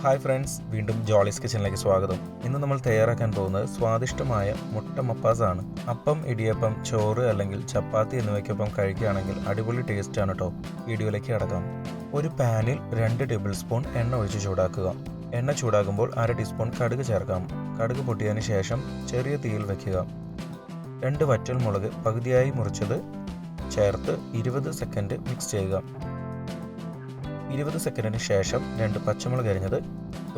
Hi friends വീണ്ടും ജോളീസ് കിച്ചണിലേക്ക് സ്വാഗതം. ഇന്ന് നമ്മൾ തയ്യാറാക്കാൻ പോകുന്നത് സ്വാദിഷ്ടമായ മുട്ട മപ്പാസ് ആണ് അപ്പം ഇടിയപ്പം ചോറ് അല്ലെങ്കിൽ ചപ്പാത്തി എന്നിവയ്ക്കൊപ്പം കഴിക്കുകയാണെങ്കിൽ അടിപൊളി ടേസ്റ്റ് ആണ് കേട്ടോ വീഡിയോയിലേക്ക് അടക്കാം ഒരു പാനിൽ രണ്ട് ടേബിൾ സ്പൂൺ എണ്ണ ഒഴിച്ച് ചൂടാക്കുക. എണ്ണ ചൂടാകുമ്പോൾ അര ടീസ്പൂൺ കടുക് ചേർക്കാം. കടുക് പൊട്ടിയതിന് ശേഷം ചെറിയ തീയിൽ വയ്ക്കുക രണ്ട് വറ്റൽ മുളക് പകുതിയായി മുറിച്ചത് ചേർത്ത് ഇരുപത് സെക്കൻഡ് മിക്സ് ചെയ്യുക. ഇരുപത് സെക്കൻഡിന് ശേഷം രണ്ട് പച്ചമുളക് അരിഞ്ഞത്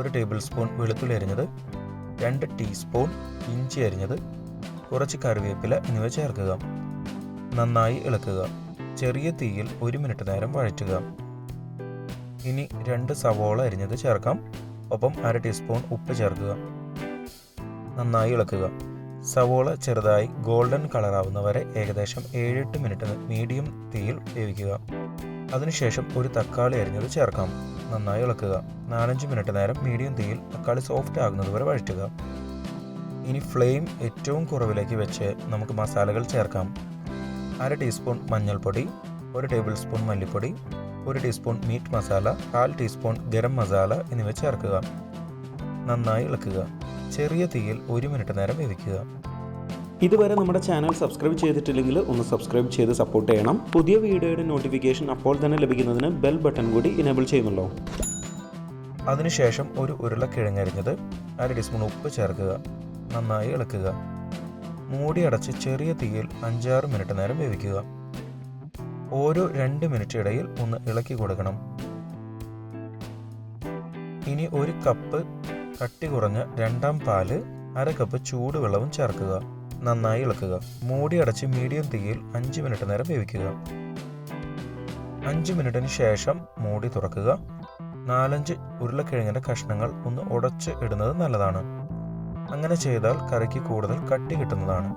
ഒരു ടേബിൾ സ്പൂൺ വെളുത്തുള്ളി അരിഞ്ഞത് രണ്ട് ടീസ്പൂൺ ഇഞ്ചി അരിഞ്ഞത് കുറച്ച് കറിവേപ്പില എന്നിവ ചേർക്കുക. നന്നായി ഇളക്കുക. ചെറിയ തീയിൽ ഒരു മിനിറ്റ് നേരം വഴറ്റുക. ഇനി രണ്ട് സവോള അരിഞ്ഞത് ചേർക്കാം. ഒപ്പം അര ടീസ്പൂൺ ഉപ്പ് ചേർക്കുക. നന്നായി ഇളക്കുക. സവോള ചെറുതായി ഗോൾഡൻ കളറാവുന്നവരെ ഏകദേശം ഏഴെട്ട് മിനിറ്റ് മീഡിയം തീയിൽ വേവിക്കുക. അതിനുശേഷം ഒരു തക്കാളി അരിഞ്ഞത് ചേർക്കാം. നന്നായി ഇളക്കുക. നാലഞ്ച് മിനിറ്റ് നേരം മീഡിയം തീയിൽ തക്കാളി സോഫ്റ്റ് ആകുന്നത് വരെ വഴറ്റുക. ഇനി ഫ്ലെയിം ഏറ്റവും കുറവിലേക്ക് വെച്ച് നമുക്ക് മസാലകൾ ചേർക്കാം. അര ടീസ്പൂൺ മഞ്ഞൾപ്പൊടി ഒരു ടേബിൾ സ്പൂൺ മല്ലിപ്പൊടി ഒരു ടീസ്പൂൺ മീറ്റ് മസാല കാൽ ടീസ്പൂൺ ഗരം മസാല എന്നിവ ചേർക്കുക. നന്നായി ഇളക്കുക. ചെറിയ തീയിൽ ഒരു മിനിറ്റ് നേരം വേവിക്കുക. ഇതുവരെ നമ്മുടെ ചാനൽ സബ്സ്ക്രൈബ് ചെയ്തിട്ടില്ലെങ്കിൽ ഒന്ന് സബ്സ്ക്രൈബ് ചെയ്ത് സപ്പോർട്ട് ചെയ്യണം. പുതിയ വീഡിയോയുടെ നോട്ടിഫിക്കേഷൻ അപ്പോൾ തന്നെ ലഭിക്കുന്നതിന് ബെൽ ബട്ടൺ കൂടി ഇനേബിൾ ചെയ്യുന്നുള്ളൂ അതിനുശേഷം ഒരു ഉരുളക്കിഴങ്ങരിഞ്ഞത് അര ടീസ്പൂൺ ഉപ്പ് ചേർക്കുക. നന്നായി ഇളക്കുക. മൂടി അടച്ച് ചെറിയ തീയിൽ അഞ്ചാറ് മിനിറ്റ് നേരം വേവിക്കുക. ഓരോ രണ്ട് മിനിറ്റ് ഇടയിൽ ഒന്ന് ഇളക്കി കൊടുക്കണം. ഇനി ഒരു കപ്പ് കട്ടി കുറഞ്ഞ രണ്ടാം പാൽ അര കപ്പ് ചൂടുവെള്ളവും ചേർക്കുക. നന്നായി ഇളക്കുക. മൂടി അടച്ച് മീഡിയം തീയിൽ അഞ്ച് മിനിറ്റ് നേരം വേവിക്കുക. അഞ്ച് മിനിറ്റിന് ശേഷം മൂടി തുറക്കുക. നാലഞ്ച് ഉരുളക്കിഴങ്ങിന്റെ കഷ്ണങ്ങൾ ഒന്ന് ഉടച്ച് ഇടുന്നത് നല്ലതാണ്. അങ്ങനെ ചെയ്താൽ കറിക്ക് കൂടുതൽ കട്ടി കിട്ടുന്നതാണ്.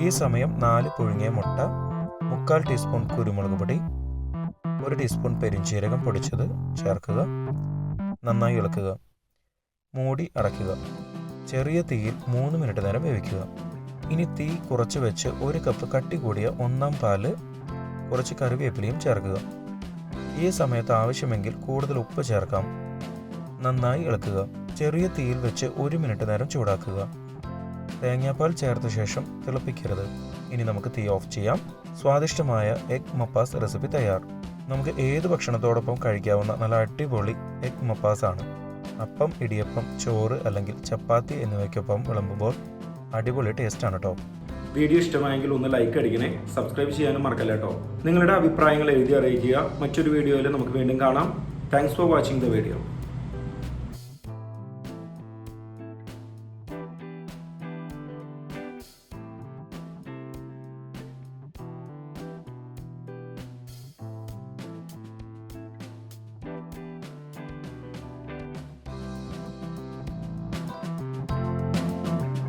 ഈ സമയം നാല് പുഴുങ്ങിയ മുട്ട മുക്കാൽ ടീസ്പൂൺ കുരുമുളക് പൊടി ഒരു ടീസ്പൂൺ പെരിഞ്ചീരകം പൊടിച്ചത് ചേർക്കുക. നന്നായി ഇളക്കുക. മൂടി അടയ്ക്കുക. ചെറിയ തീയിൽ മൂന്ന് മിനിറ്റ് നേരം വേവിക്കുക. ഇനി തീ കുറച്ച് വെച്ച് ഒരു കപ്പ് കട്ടി കൂടിയ ഒന്നാം പാൽ കുറച്ച് കറിവേപ്പിലയും ചേർക്കുക. ഈ സമയത്ത് ആവശ്യമെങ്കിൽ കൂടുതൽ ഉപ്പ് ചേർക്കാം. നന്നായി ഇളക്കുക. ചെറിയ തീയിൽ വെച്ച് ഒരു മിനിറ്റ് നേരം ചൂടാക്കുക. തേങ്ങാപ്പാൽ ചേർത്ത ശേഷം തിളപ്പിക്കരുത്. ഇനി നമുക്ക് തീ ഓഫ് ചെയ്യാം. സ്വാദിഷ്ടമായ എഗ് മപ്പാസ് റെസിപ്പി തയ്യാർ. നമുക്ക് ഏത് ഭക്ഷണത്തോടൊപ്പം കഴിക്കാവുന്ന നല്ല അടിപൊളി എഗ് മപ്പാസ് ആണ് അപ്പം ഇടിയപ്പം ചോറ് അല്ലെങ്കിൽ ചപ്പാത്തി എന്നിവയ്ക്കൊപ്പം വിളമ്പുമ്പോൾ അടിപൊളി ടേസ്റ്റ് ആണ് കേട്ടോ വീഡിയോ ഇഷ്ടമായെങ്കിൽ ഒന്ന് ലൈക്ക് അടിക്കണേ. സബ്സ്ക്രൈബ് ചെയ്യാനും മറക്കല്ല കേട്ടോ നിങ്ങളുടെ അഭിപ്രായങ്ങൾ എഴുതി അറിയിക്കുക. മറ്റൊരു വീഡിയോയിൽ നമുക്ക് വീണ്ടും കാണാം. Thanks for watching the video